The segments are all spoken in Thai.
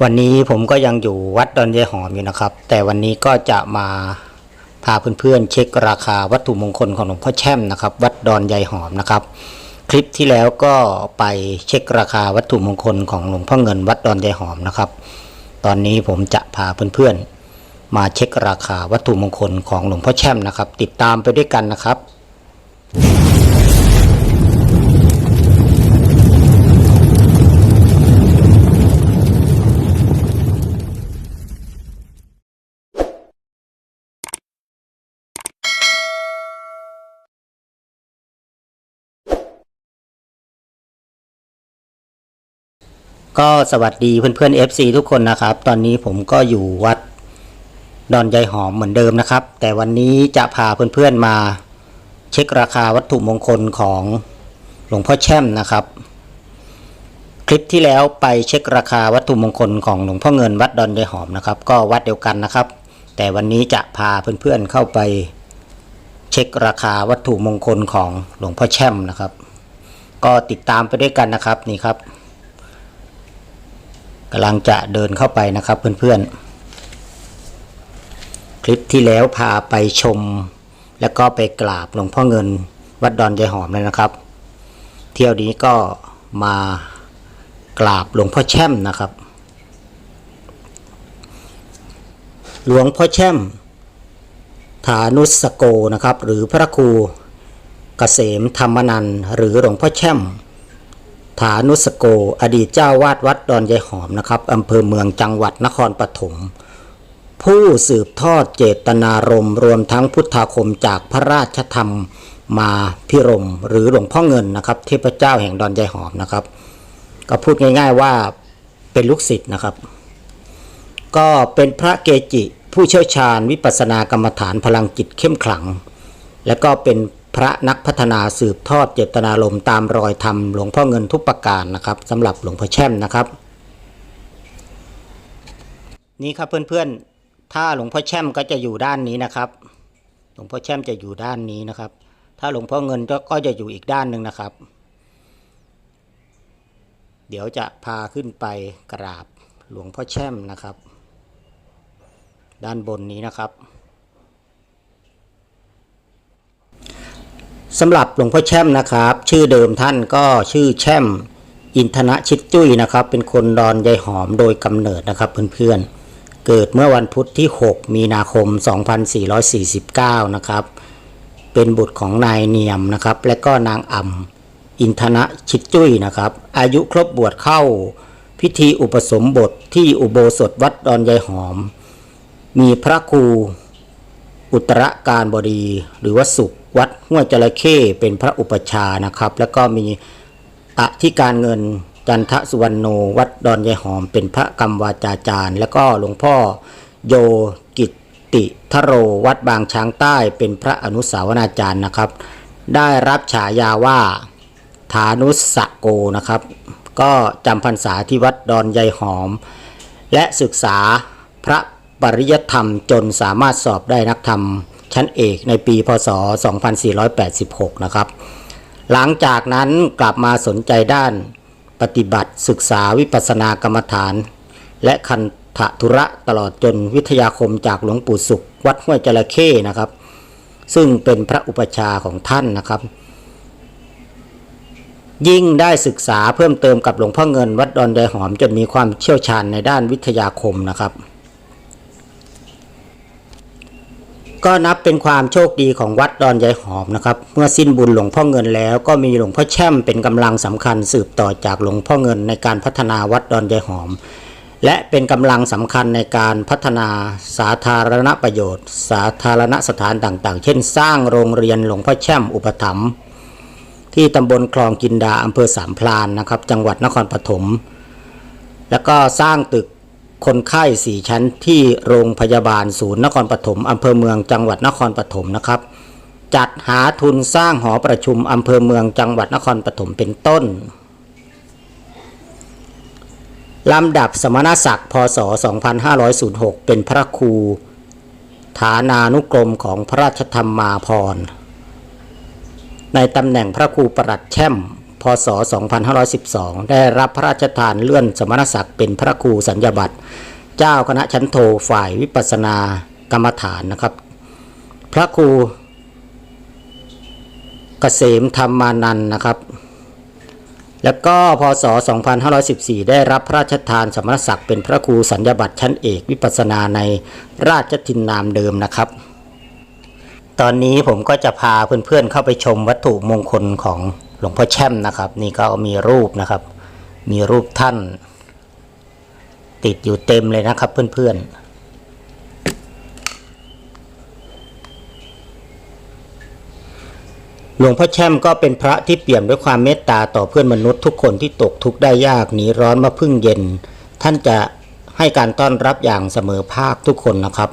วันนี้ผมก็ยังอยู่วัดดอนยายหอมอยู่นะครับ แต่วันนี้ก็จะมาพาเพื่อนๆเช็คราคาวัตถุมงคลของหลวงพ่อแช่มนะครับ วัดดอนยายหอมนะครับ คลิปที่แล้วก็ไปเช็คราคาวัตถุมงคลของหลวงพ่อเงินวัดดอนยายหอมนะครับ ตอนนี้ผมจะพาเพื่อนๆมาเช็คราคาวัตถุมงคลของหลวงพ่อแช่มนะครับ ติดตามไปด้วยกันนะครับ ก็สวัสดีเพื่อนๆ FC ทุกคนนะครับ ตอนนี้ผมก็อยู่วัดดอนยายหอมเหมือนเดิมนะครับ แต่วันนี้จะพาเพื่อนๆมาเช็คราคาวัตถุมงคลของหลวงพ่อแช่มนะครับ คลิปที่แล้วไปเช็คราคาวัตถุมงคลของหลวงพ่อเงินวัดดอนยายหอมนะครับ ก็วัดเดียวกันนะครับ แต่วันนี้จะพาเพื่อนๆเข้าไปเช็คราคาวัตถุมงคลของหลวงพ่อแช่มนะครับ ก็ติดตามไปด้วยกันนะครับนี่ครับ กำลังจะเดินเข้าไปนะครับเพื่อนๆ คลิปที่แล้วพาไปชม แล้วก็ไปกราบหลวงพ่อเงินวัดดอนยายหอมเลยนะครับ เที่ยวนี้ก็มากราบหลวงพ่อแช่มนะครับ หลวงพ่อแช่ม ฐานุสโกนะครับ หรือพระครูเกษมธรรมนันหรือหลวงพ่อแช่ม ฐานุสโก อดีตเจ้าวาดวัดดอนยายหอมนะครับอำเภอเมืองจังหวัดนครปฐมผู้สืบทอดเจตนารมณ์รวมทั้งพุทธาคมจากพระราชธรรมมาพิรมหรือหลวงพ่อเงินนะครับ เทพเจ้าแห่งดอนยายหอมนะครับ ก็พูดง่าย ๆว่าเป็นลูกศิษย์นะครับ ก็เป็นพระเกจิผู้เชี่ยวชาญวิปัสสนากรรมฐานพลังจิตเข้มขลัง และก็เป็น พระนักพัฒนาสืบทอดเจตนารมณ์ตามรอยธรรมหลวงพ่อเงินทุกประการนะครับสำหรับหลวงพ่อแช่มนะครับ นี่ครับเพื่อนๆ ถ้าหลวงพ่อแช่มก็จะอยู่ด้านนี้นะครับ หลวงพ่อแช่มจะอยู่ด้านนี้นะครับ ถ้าหลวงพ่อเงินก็ก็จะอยู่อีกด้านหนึ่งนะครับ เดี๋ยวจะพาขึ้นไปกราบหลวงพ่อแช่มนะครับ ด้านบนนี้นะครับ สำหรับหลวงพ่อแช่มนะครับ ชื่อเดิมท่านก็ชื่อแช่มอินทนะชิดจุ้ยนะครับ เป็นคนดอนยายหอมโดยกำเนิดนะครับเพื่อนๆ เกิดเมื่อวันพุธที่ 6 มีนาคม 2449 นะครับ เป็นบุตรของนายเนียมนะครับ และก็นางอ่ำอินทนะชิดจุ้ยนะครับ อายุครบบวชเข้าพิธีอุปสมบทที่อุโบสถวัดดอนยายหอม มีพระครูอุตรการบดีหรือว่าสุข ห้วยจระเข้เป็นพระอุปชานะครับ แล้วก็มีอธิการเงินจันทสุวรรณโนวัดดอนยายหอม เป็นพระกรรมวาจาจารย์ แล้วก็หลวงพ่อโยกิตติทโรวัดบางช้างใต้เป็นพระอนุสาวนาจารย์นะครับ ได้รับฉายาว่าฐานุสโกนะครับ ก็จำพรรษาที่วัดดอนยายหอม และศึกษาพระปริยธรรมจนสามารถสอบได้นักธรรม ชั้นเอกในปีพศ 2486 นะครับ หลังจากนั้นกลับมาสนใจด้านปฏิบัติศึกษาวิปัสสนากรรมฐาน และคันธุระตลอดจนวิทยาคมจากหลวงปู่สุข วัดห้วยจระเข้นะครับ ซึ่งเป็นพระอุปชาของท่านนะครับ ยิ่งได้ศึกษาเพิ่มเติมกับหลวงพ่อเงินวัดดอนยายหอมจนมีความเชี่ยวชาญในด้านวิทยาคมนะครับ ก็นับเป็นความโชคดีของวัดดอนยายหอมนะครับ เมื่อสิ้นบุญหลวงพ่อเงินแล้วก็มีหลวงพ่อแช่มเป็นกำลังสำคัญสืบต่อจากหลวงพ่อเงินในการพัฒนาวัดดอนยายหอม และเป็นกำลังสำคัญในการพัฒนาสาธารณประโยชน์ สาธารณสถานต่างๆ เช่น สร้างโรงเรียนหลวงพ่อแช่มอุปถัมภ์ที่ตำบลคลองกินดาอำเภอสามพรานนะครับ จังหวัดนครปฐมแล้วก็สร้างตึก คนไข้สี่ชั้นที่โรงพยาบาลศูนย์นครปฐมอำเภอเมืองจังหวัดนครปฐมนะครับ จัดหาทุนสร้างหอประชุมอำเภอเมืองจังหวัดนครปฐมเป็นต้นลำดับสมณศักดิ์พศ 2506 เป็นพระครู ฐานานุกรมของพระราชธรรมมาพร ในตำแหน่งพระครูประหลัดแช่ม พศ 2512 ได้รับพระราชทานเลื่อนสมณศักดิ์เป็นพระครูสัญญาบัตร เจ้าคณะชั้นโทฝ่ายวิปัสสนากรรมฐานนะครับ พระครูเกษมธรรมานันนะครับ แล้วก็พศ 2514 ได้รับพระราชทานสมณศักดิ์เป็นพระครูสัญญาบัตรชั้นเอกวิปัสสนาในราชทินนามเดิมนะครับ ตอนนี้ผมก็จะพาเพื่อนๆเข้าไปชมวัตถุมงคลของ หลวงพ่อแช่มนะครับ นี่ก็มีรูปนะครับ มีรูปท่าน ติดอยู่เต็มเลยนะครับ เพื่อนๆหลวงพ่อแช่มก็เป็นพระที่เปี่ยมด้วยความเมตตาต่อเพื่อนมนุษย์ทุกคนที่ตกทุกข์ได้ยากหนีร้อนมาพึ่งเย็น ท่านจะให้การต้อนรับอย่างเสมอภาคทุกคนนะครับ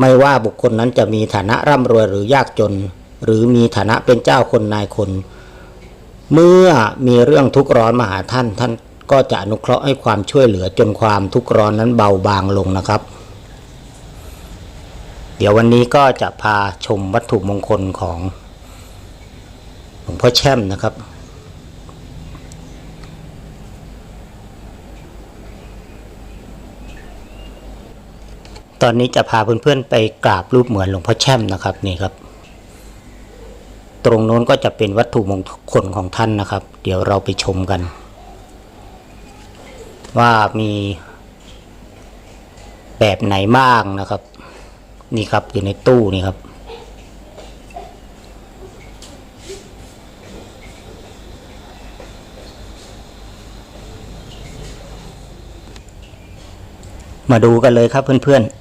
ไม่ว่าบุคคลนั้นจะมีฐานะร่ำรวยหรือยากจน หรือมีฐานะเป็นเจ้าคนนายคน เมื่อมีเรื่องทุกข์ร้อนมาหาท่าน ท่านก็จะอนุเคราะห์ให้ความช่วยเหลือจนความทุกข์ร้อนนั้นเบาบางลงนะครับ เดี๋ยววันนี้ก็จะพาชมวัตถุมงคลของหลวงพ่อแช่มนะครับตอนนี้จะพาเพื่อนๆไปกราบรูปเหมือนหลวงพ่อแช่มนะครับนี่ครับ ตรงโน้นก็จะเป็นวัตถุมงคลของท่านนะครับ เดี๋ยวเราไปชมกัน ว่ามีแบบไหนบ้างนะครับ นี่ครับอยู่ในตู้นี่ครับ มาดูกันเลยครับเพื่อนๆ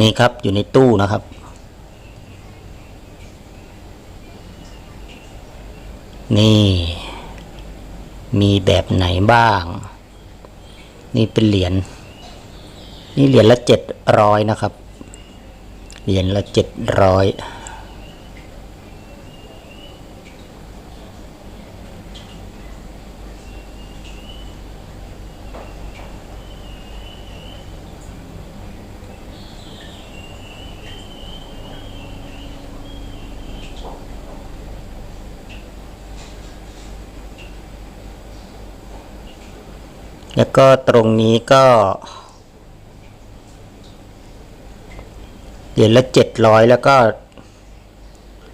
นี่ครับอยู่ในตู้นะครับ นี่ มีแบบไหนบ้าง นี่เป็นเหรียญนี่เหรียญละเจ็ดร้อยนะครับ เหรียญละเจ็ดร้อย แล้วก็ตรงนี้ก็เหรียญละเจ็ดร้อยแล้วก็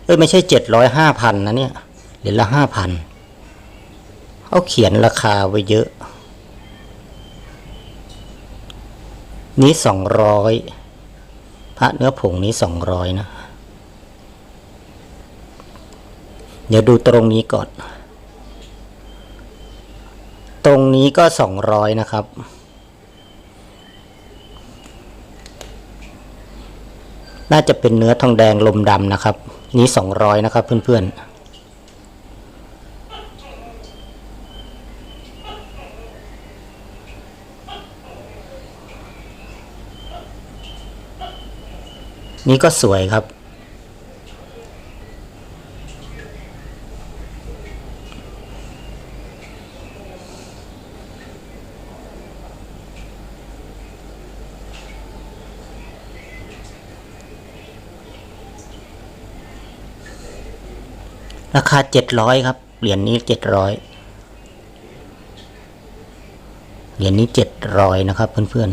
เอ้ยไม่ใช่เจ็ดร้อยห้าพันนะเนี่ยเหรียญละห้าพันเขาเขียนราคาไว้เยอะ นี้สองร้อยพระเนื้อผงนี้สองร้อยนะ เดี๋ยวดูตรงนี้ก่อน ตรงนี้ก็สองร้อยนะครับ น่าจะเป็นเนื้อทองแดงลมดำนะครับ นี้สองร้อยนะครับเพื่อนๆนี่ก็สวยครับ ราคาเจ็ดร้อยครับ เหรียญนี้เจ็ดร้อยเหรียญนี้เจ็ดร้อยนะครับ เพื่อน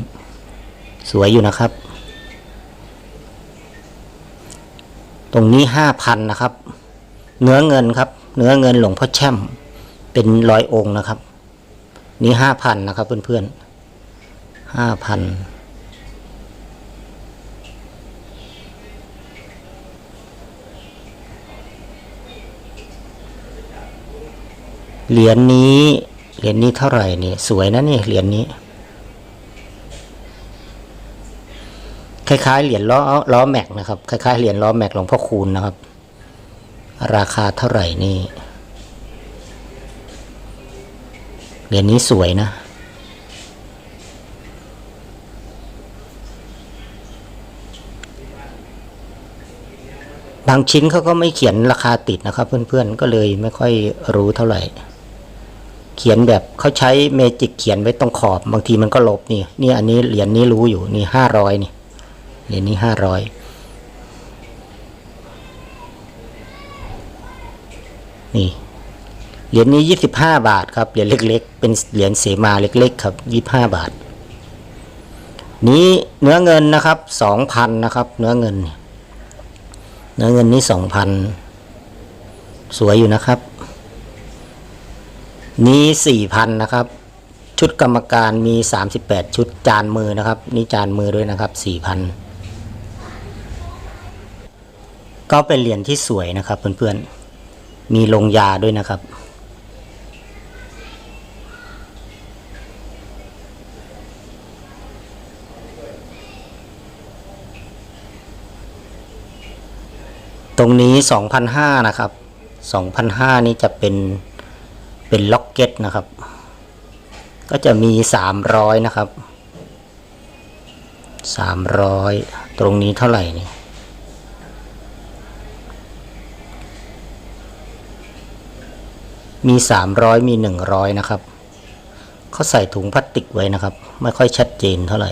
ๆ สวยอยู่นะครับ ตรงนี้ห้าพันนะครับ เนื้อเงินครับ เนื้อเงินหลวงพ่อแช่ม เป็นร้อยองค์นะครับ นี่ห้าพันนะครับ เพื่อนๆห้าพัน เหรียญนี้ เหรียญนี้เท่าไหร่เนี่ยสวยนะเนี่ยเหรียญนี้ คล้ายๆเหรียญล้อล้อแม็กนะครับ คล้ายๆเหรียญล้อแม็กหลวงพ่อคูณนะครับ ราคาเท่าไหร่นี่ เหรียญนี้สวยนะบางชิ้นเขาก็ไม่เขียนราคาติดนะครับ เพื่อนๆ ก็เลยไม่ค่อยรู้เท่าไหร่ เขียนแบบเขาใช้เมจิกเขียนไว้ตรงขอบบางทีมันก็ลบนี่นี่อันนี้เหรียญนี้รู้อยู่นี่ห้าร้อยนี่เหรียญนี้ห้าร้อยนี่เหรียญนี้ยี่สิบห้าบาทครับเหรียญเล็ก ๆ เป็นเหรียญเสมาเล็ก ๆ ครับยี่บห้าบาท นี้เนื้อเงินนะครับสองพันนะครับ เนื้อเงิน เนื้อเงินนี้สองพันสวยอยู่นะครับ นี้สี่พันนะครับ ชุดกรรมการมีสามสิบแปดชุดจานมือนะครับ นี่จานมือด้วยนะครับสี่พันก็เป็นเหรียญที่สวยนะครับ เพื่อนๆ มีลงยาด้วยนะครับ ตรงนี้ 2,500 นะครับ 2,500 นี่จะเป็น เป็นล็อกเก็ตนะครับ ก็จะมี 300 นะครับ 300 ตรงนี้เท่าไหร่นี่มี 300 มี 100 นะครับ เขาใส่ถุงพลาสติกไว้นะครับ ไม่ค่อยชัดเจนเท่าไหร่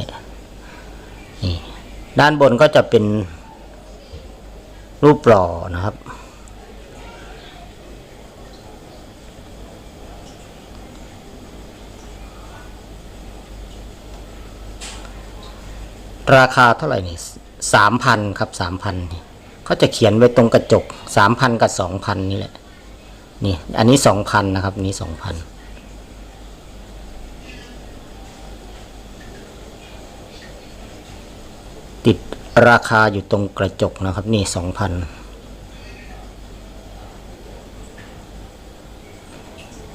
นี่ด้านบนก็จะเป็นรูปหล่อนะครับ ราคาเท่าไหร่นี่สามพันครับสามพันเขาจะเขียนไว้ตรงกระจกสามพันกับสองพันนี่แหละ นี่อันนี้สองพันนะครับนนี้สองพันติดราคาอยู่ตรงกระจกนะครับ นี่สองพัน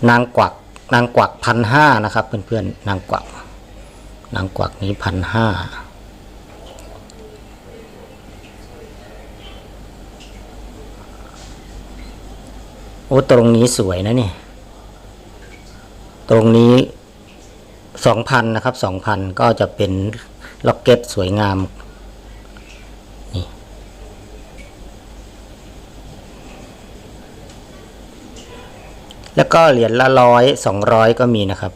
นางกวักนางกวักพันห้านะครับ เพื่อนๆนางกวักนางกวักนี้พันห้า โอ้ตรงนี้สวยนะเนี่ย ตรงนี้สองพันนะครับสองพันก็จะเป็นล็อกเก็ตสวยงาม นี่ แล้วก็เหรียญละร้อยสองร้อยก็มีนะครับ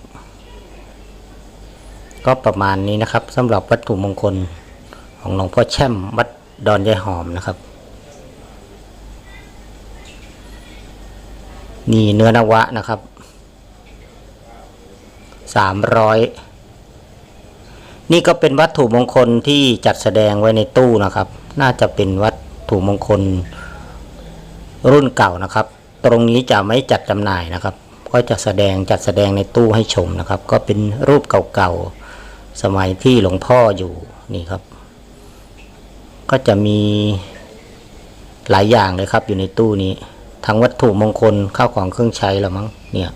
ก็ประมาณนี้นะครับสำหรับวัตถุมงคลของหลวงพ่อแช่มวัดดอนยายหอมนะครับ นี่เนื้อนวะนะครับสามร้อยนี่ก็เป็นวัตถุมงคลที่จัดแสดงไว้ในตู้นะครับ น่าจะเป็นวัตถุมงคลรุ่นเก่านะครับ ตรงนี้จะไม่จัดจำหน่ายนะครับ ก็จะแสดงจัดแสดงในตู้ให้ชมนะครับ ก็เป็นรูปเก่าๆสมัยที่หลวงพ่ออยู่นี่ครับ ก็จะมีหลายอย่างเลยครับอยู่ในตู้นี้ ทั้งวัตถุมงคลข้าวของเครื่องใช้แล้วมั้งเนี่ย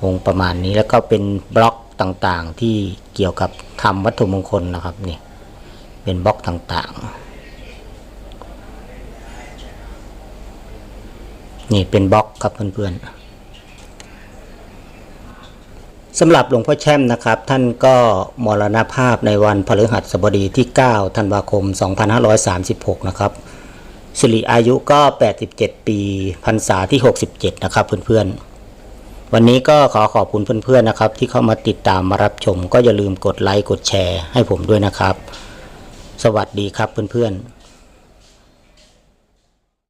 คงประมาณนี้แล้วก็เป็นบล็อกต่างๆ ที่เกี่ยวกับทำวัตถุมงคลนะครับนี่เป็นบล็อกต่างๆ นี่เป็นบล็อกครับเพื่อนๆสำหรับหลวงพ่อแช่มนะครับ ท่านก็มรณภาพในวันพฤหัสบดีที่ 9 ธันวาคม 2536 นะครับ สิริอายุก็ 87 ปีพรรษาที่ 67 นะครับเพื่อนๆ วันนี้ก็ขอขอบคุณเพื่อนๆนะครับ ที่เข้ามาติดตามมารับชม ก็อย่าลืมกดไลค์กดแชร์ให้ผมด้วยนะครับ สวัสดีครับเพื่อนๆ